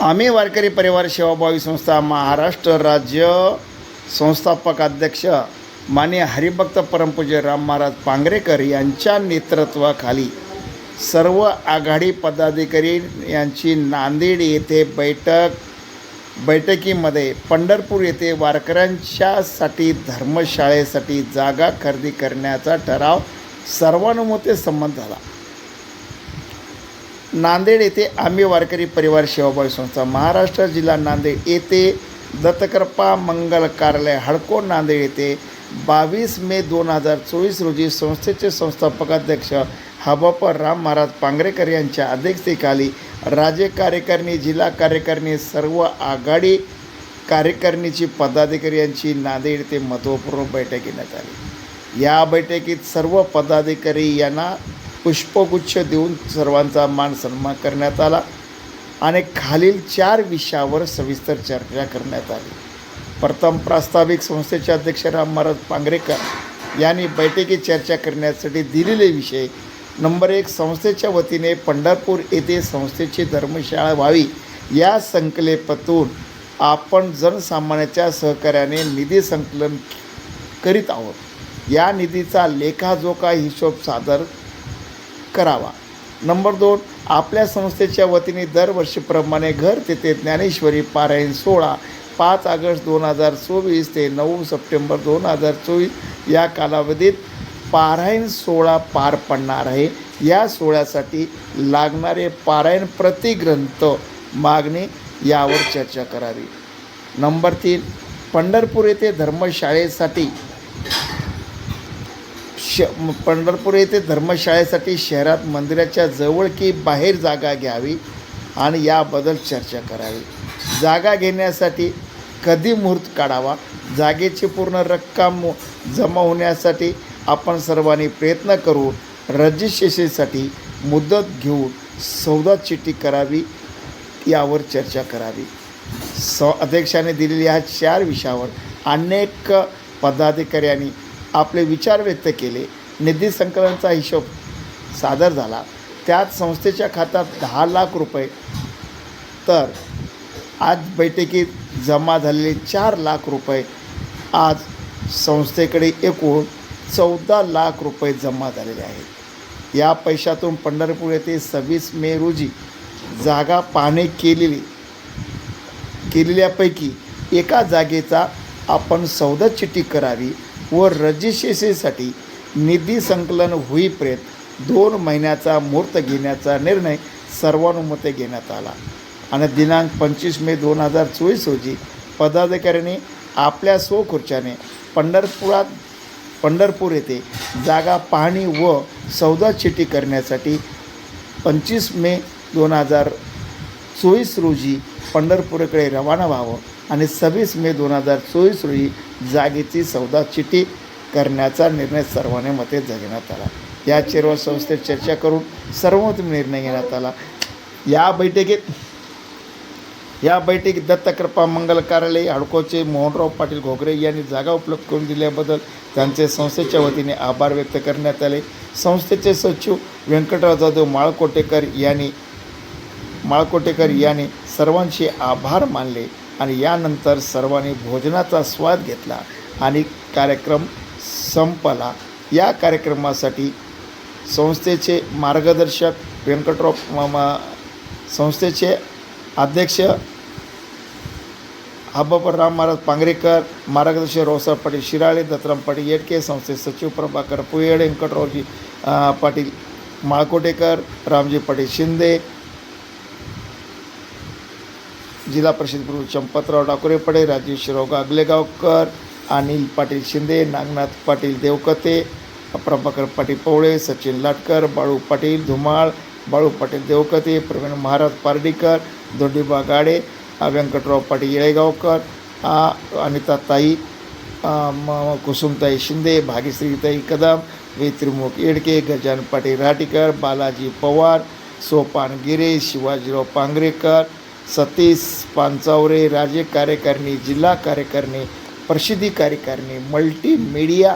आम्ही वारकरी परिवार सेवाभावी संस्था महाराष्ट्र राज्य संस्थापक अध्यक्ष माने हरिभक्त परमपूज्य राम महाराज पांगरेकर यांच्या नेतृत्वाखाली सर्व आघाडी पदाधिकारी यांची नांदेड येथे बैठक बैठकीमध्ये पंढरपूर येथे वारकऱ्यांच्यासाठी धर्मशाळेसाठी जागा खरेदी करण्याचा ठराव सर्वानुमते संमत झाला. नांदेड येथे आम्ही वारकरी परिवार सेवाभावी संस्था महाराष्ट्र जिल्हा नांदेड येथे दत्तकृपा मंगल कार्यालय हडको नांदेड येथे बावीस मे दोन हजार चोवीस रोजी संस्थेचे संस्थापकाध्यक्ष हबापर हबप राम महाराज पांगरेकर यांच्या अध्यक्षतेखाली राज्य कार्यकारिणी जिल्हा कार्यकारिणी सर्व आघाडी कार्यकारिणीची पदाधिकारी यांची नांदेड येथे महत्त्वपूर्ण बैठक घेण्यात आली. या बैठकीत सर्व पदाधिकारी यांना पुष्पगुच्छ देऊन सर्वांचा मान सन्मान करण्यात आला आणि खालील चार विषयावर सविस्तर चर्चा करण्यात आली. प्रथम प्रास्ताविक संस्थेचे अध्यक्ष राम महाराज पांगरेकर यांनी बैठकीत चर्चा करण्यासाठी दिलेले विषय नंबर एक संस्थेच्या वतीने पंढरपूर येथे संस्थेची धर्मशाळा व्हावी या संकल्पतून आपण जनसामान्याच्या सहकार्याने निधी संकलन करीत आहोत. या निधीचा लेखाजोखा हिशोब सादर करावा. नंबर दोन आपल्या संस्थेच्या वतीने दरवर्षीप्रमाणे घर तेथे ज्ञानेश्वरी पारायण सोहळा पाच ऑगस्ट दोन हजार चोवीस ते नऊ सप्टेंबर दोन हजार चोवीस या कालावधीत पारायण सोहळा पार पडणार आहे. या सोहळ्यासाठी लागणारे पारायण प्रतिग्रंथ मागणी यावर चर्चा करावी. नंबर तीन पंढरपूर येथे धर्मशाळेसाठी श पंढरपूर येथे धर्मशाळेसाठी शहरात मंदिराच्या जवळ की बाहेर जागा घ्यावी आणि याबद्दल चर्चा करावी. जागा घेण्यासाठी कधी मुहूर्त काढावा? जागेची पूर्ण रक्कम जमा होण्यासाठी आपण सर्वांनी प्रयत्न करू. रजिस्ट्रेशनसाठी मुदत घेऊन सौदा चिठ्ठी करावी यावर चर्चा करावी. स अध्यक्षाने दिलेल्या ह्या चार विषयावर अनेक पदाधिकाऱ्यांनी आपले विचार व्यक्त केले निधी संकलनाचा हिशोब सादर झाला. त्यात संस्थेच्या खात्यात दहा लाख रुपये. तर आज बैठकीत जमा झालेले चार लाख रुपये. आज संस्थेकडे एकूण चौदा लाख रुपये जमा झालेले आहेत. या पैशातून पंढरपूर येथे सव्वीस मे रोजी जागा पाहणे केलेली केलेल्यापैकी एका जागेचा आपण सौदा चिठ्ठी करावी व रजिस्ट्रेशनसाठी निधी संकलन होईपर्यंत दोन महिन्याचा मुहूर्त घेण्याचा निर्णय सर्वानुमते घेण्यात आला. आणि दिनांक पंचवीस मे दोन हजार चोवीस रोजी पदाधिकाऱ्यांनी आपल्या स्वखुर्च्याने पंढरपुरात पंढरपूर येथे जागा पाहणी व सौदा चिठ्ठी करण्यासाठी पंचवीस मे दोन हजार चोवीस रोजी पंढरपूरकडे रवाना व्हावं आणि सव्वीस मे दोन हजार चोवीस रोजी जागेची सौदा चिटी करण्याचा निर्णय सर्वांनी मते घेण्यात आला. या चेरवा संस्थेत चर्चा करून सर्वमत निर्णय घेण्यात आला. या बैठकीत या बैठकीत दत्तकृपा मंगल कार्यालय हडकोचे मोहनराव पाटील घोगरे यांनी जागा उपलब्ध करून दिल्याबद्दल त्यांचे संस्थेच्या वतीने आभार व्यक्त करण्यात आले. संस्थेचे सचिव व्यंकटराव जाधव माळकोटेकर यांनी माळकोटेकर यांनी सर्वांचे आभार मानले. आणि यानंतर सर्वांनी भोजनाचा स्वाद घेतला आणि कार्यक्रम संपला. या कार्यक्रमासाठी संस्थेचे मार्गदर्शक व्यंकटराव म- संस्थेचे अध्यक्ष राम महाराज पांगरेकर मार्गदर्शक रोसा पाटील शिराळे दत्तराम पाटील येडके संस्थे सचिव प्रभाकर पुयड व्यंकटरावजी पाटील माळकोटेकर रामजी पाटील शिंदे जिल्हा परिषद प्रमुख चंपतराव डाकुरे पडे राजेश शिराव गागलेगावकर अनिल पाटील शिंदे नागनाथ पाटील देवकते प्रभाकर पाटील पवळे सचिन लाटकर बाळू पाटील धुमाळ बाळू पाटील देवकते प्रवीण महाराज पारडीकर धोंडीबा गाडे व्यंकटराव पाटील येळेगावकर अनिता अनिताताई म कुसुमताई शिंदे भाग्यश्रीताई कदम वे त्रिमुख येडके गजान पाटील राटीकर बालाजी पवार सोपान गिरे शिवाजीराव पांगरेकर सतीश पानचावरे राज्य कार्यकारिणी जिल्हा कार्यकारिणी प्रसिद्धी कार्यकारिणी मल्टीमीडिया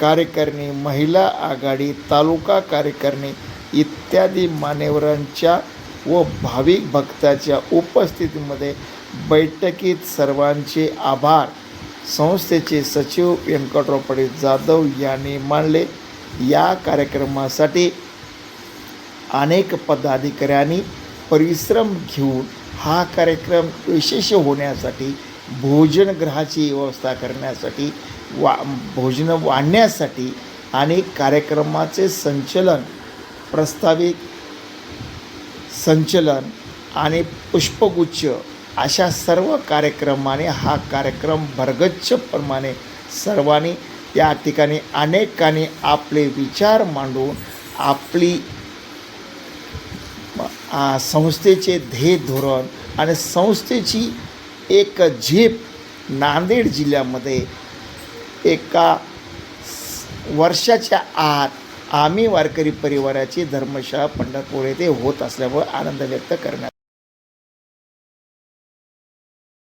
कार्यकारिणी महिला आघाडी तालुका कार्यकारिणी इत्यादी मान्यवरांच्या व भाविक भक्ताच्या उपस्थितीमध्ये बैठकीत सर्वांचे आभार. संस्थेचे सचिव व्यंकटरावपडे जाधव यांनी मानले या कार्यक्रमासाठी अनेक पदाधिकाऱ्यांनी परिश्रम घेऊन हा कार्यक्रम यशस्वी होण्यासाठी भोजनगृहाची व्यवस्था करण्यासाठी वा भोजनं वाढण्यासाठी आणि कार्यक्रमाचे संचलन प्रस्तावित संचलन आणि पुष्पगुच्छ अशा सर्व कार्यक्रमाने हा कार्यक्रम भरगच्छप्रमाणे सर्वांनी या ठिकाणी अनेकांनी आपले विचार मांडून आपली संस्थेचे ध्येय धोरण आणि संस्थेची एक झेप नांदेड जिल्ह्यामध्ये एका वर्षाच्या आत आम्ही वारकरी परिवाराची धर्मशाळा पंढरपूर येथे होत असल्यामुळे आनंद व्यक्त करण्यात